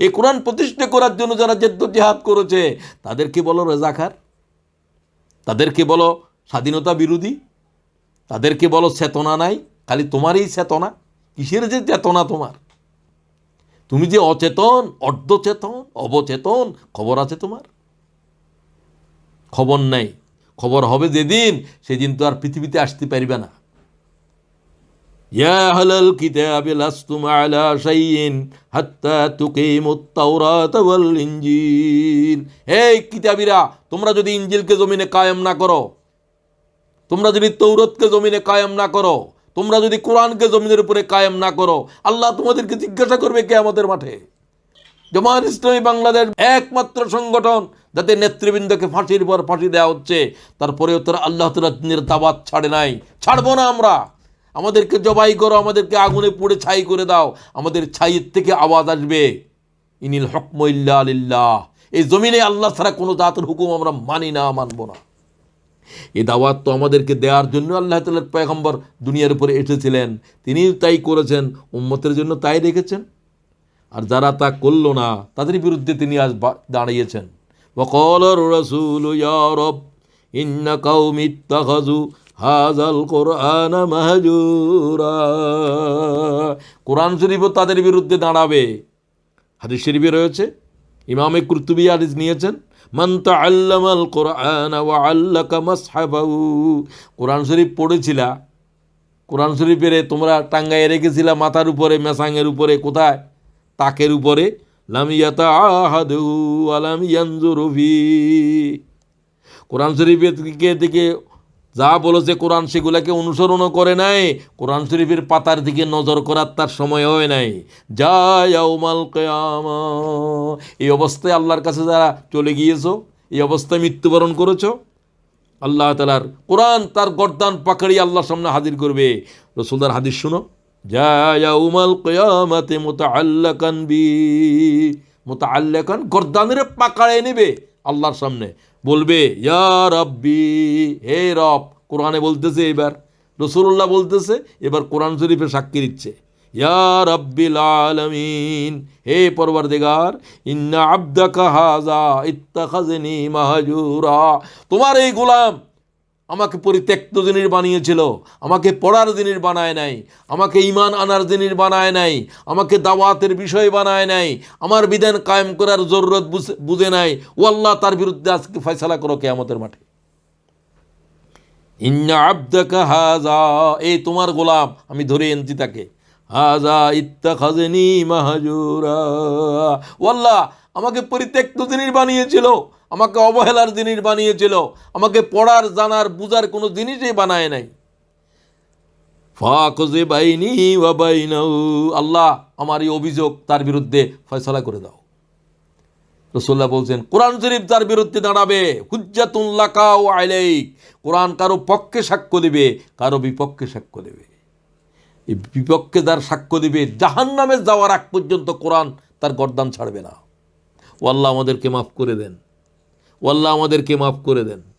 এই কোরআন প্রতিষ্ঠা করার জন্য যারা জেদ্দ জেহাদ করেছে, তাদেরকে বলো রেজাখার তাদেরকে বলো স্বাধীনতা বিরোধী? তাদেরকে বলো চেতনা নাই? খালি তোমারই চেতনা? কিসের যে চেতনা তোমার? তুমি যে অচেতন, অর্ধচেতন, অবচেতন, খবর আছে তোমার? খবর নাই। খবর হবে যেদিন, সেদিন তো আর পৃথিবীতে আসতে পারবে না। يا أهل الكتاب لستم على شيء حتى تقيموا التوراة والإنجيل এই কিতাবীরা তোমরা যদি ইঞ্জিলকে জমিনে কায়েম না করো তোমরা যদি তৌরতকে জমিনে কায়েম না করো তোমরা যদি কোরআনকে জমিনের উপরে কায়েম না করো আল্লাহ তোমাদেরকে জিজ্ঞাসা করবে কে আমাদের মাঠে জামাত ইসলামী বাংলাদেশ একমাত্র সংগঠন যাতে নেতৃবৃন্দকে ফাঁসির পর ফাঁসি দেওয়া হচ্ছে তারপরেও তারা আল্লাহ তালার দাবাত ছাড়ে নাই ছাড়বো না আমরা আমাদেরকে জবাই করো আমাদেরকে আগুনে পুড়ে ছাই করে দাও আমাদের ছাইয়ের থেকে আওয়াজ আসবে ইনিল হকমইল্লা আলিল্লাহ এই জমিনে আল্লাহ ছাড়া কোনো জাতের হুকুম আমরা মানি না মানবো না এই দাওয়াত তো আমাদেরকে দেওয়ার জন্য আল্লাহ তালের পয়গম্বর দুনিয়ার উপরে এসেছিলেন তিনি তাই করেছেন উম্মতের জন্য তাই রেখেছেন আর যারা তা করলো না তাদের বিরুদ্ধে তিনি আজ বা- দাঁড়িয়েছেন وقال الرسول يا رب إن قوم اتخذوا হাজ আল কোরআন কোরআন শরীফও তাদের বিরুদ্ধে দাঁড়াবে। হাদিস শরীফে রয়েছে, ইমামে কুর্তুবি হাদিস নিয়েছেন, মান আল্লাম আল কোরআন ও কোরআন শরীফ পড়েছিলা, কোরআন শরীফের তোমরা টাঙ্গায় রেখেছিলা, মাথার উপরে, মেসাঙের উপরে, কোথায়? তাকের উপরে। লামিয়াতা কোরআন শরীফের দিকে দিকে যা বলেছে কোরআন, সেগুলাকে অনুসরণও করে নাই। কোরআন শরীফের পাতার দিকে নজর করার তার সময় হয় নাই। যা ইয়াউমাল কিয়ামা। এই অবস্থায় আল্লাহর কাছে যারা চলে গিয়েছো, এই অবস্থায় মৃত্যুবরণ করেছ, আল্লাহ তালার কোরআন তার গর্দান পাকড়ি আল্লাহর সামনে হাজির করবে। রসুলদার হাদিস শুনো। জায়াউমাল কিয়ামাতে মুতাআল্লাকান বি। মুতাআল্লাকান গর্দানের পাকড়ে নেবে আল্লাহর সামনে। বলবে, ইয়া রব্বি, হে রব। কোরআনে বলতেছে এবার রসুল্লাহ বলতেছে, এবার কোরআন শরীফে সাক্ষী দিচ্ছে, ইয়া আলমিন, হে পরবর্তীগার ইন্না আব্দা কাহাজা ইত্তাখাজনি মাহজুরা। তোমার এই গোলাম আমাকে পরিত্যক্ত জিনিস বানিয়েছিল, আমাকে পড়ার জিনিস বানায় নাই, আমাকে ইমান আনার জিনিস বানায় নাই, আমাকে দাওয়াতের বিষয় বানায় নাই, আমার বিধান কায়েম করার জরুরত বুঝে- নাই। ও আল্লাহ তার বিরুদ্ধে আজকে ফয়সালা করো কে আমাদের মাঠে। ইন্না আব্দাকা হাজা এই তোমার গোলাম, আমি ধরে এনেছি তাকে। হাজা ইত্তা খাজেনি মাহাজুরা ওয়াল্লাহ আমাকে পরিত্যক্ত জিনিস বানিয়েছিল আমাকে অবহেলার জিনিস বানিয়েছিল, আমাকে পড়ার, জানার, বুঝার কোনো জিনিসই বানায় নাই। ফাকজে বাইনি আল্লাহ আমার এই অভিযোগ তার বিরুদ্ধে ফয়সলা করে দাও। রসোল্লাহ বলছেন, কোরআন শরীফ তার বিরুদ্ধে দাঁড়াবে হুজ্জাতুল্লাকা ও আইলাইক কোরআন কারও পক্ষে সাক্ষ্য দেবে, কারও বিপক্ষে সাক্ষ্য দেবে। এই বিপক্ষে যার সাক্ষ্য দেবে জাহান নামে যাওয়ার আগ পর্যন্ত কোরআন তার গরদান ছাড়বে না। ও আল্লাহ আমাদেরকে মাফ করে দেন। ও আল্লাহ আমাদেরকে মাফ করে দেন।